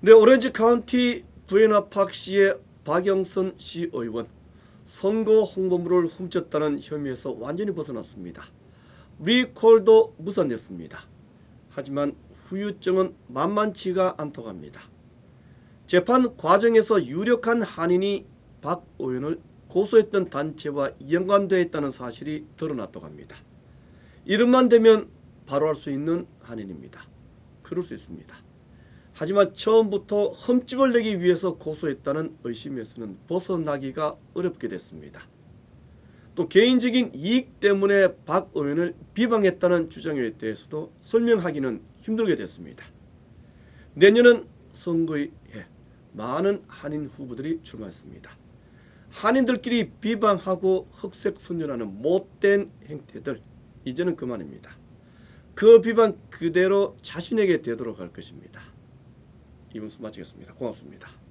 네, 오렌지 카운티 부에나팍시의 박영선 시의원 선거 홍보물을 훔쳤다는 혐의에서 완전히 벗어났습니다. 리콜도 무산됐습니다. 하지만 후유증은 만만치가 않다고 합니다. 재판 과정에서 유력한 한인이 박 의원을 고소했던 단체와 연관되어 있다는 사실이 드러났다고 합니다. 이름만 되면 바로 할수 있는 한인입니다. 그럴 수 있습니다. 하지만 처음부터 흠집을 내기 위해서 고소했다는 의심에서는 벗어나기가 어렵게 됐습니다. 또 개인적인 이익 때문에 박 의원을 비방했다는 주장에 대해서도 설명하기는 힘들게 됐습니다. 내년은 선거의 해 많은 한인 후보들이 출마했습니다. 한인들끼리 비방하고 흑색 선전하는 못된 행태들 이제는 그만입니다. 그 비방 그대로 자신에게 되도록 할 것입니다. 이분수 마치겠습니다. 고맙습니다.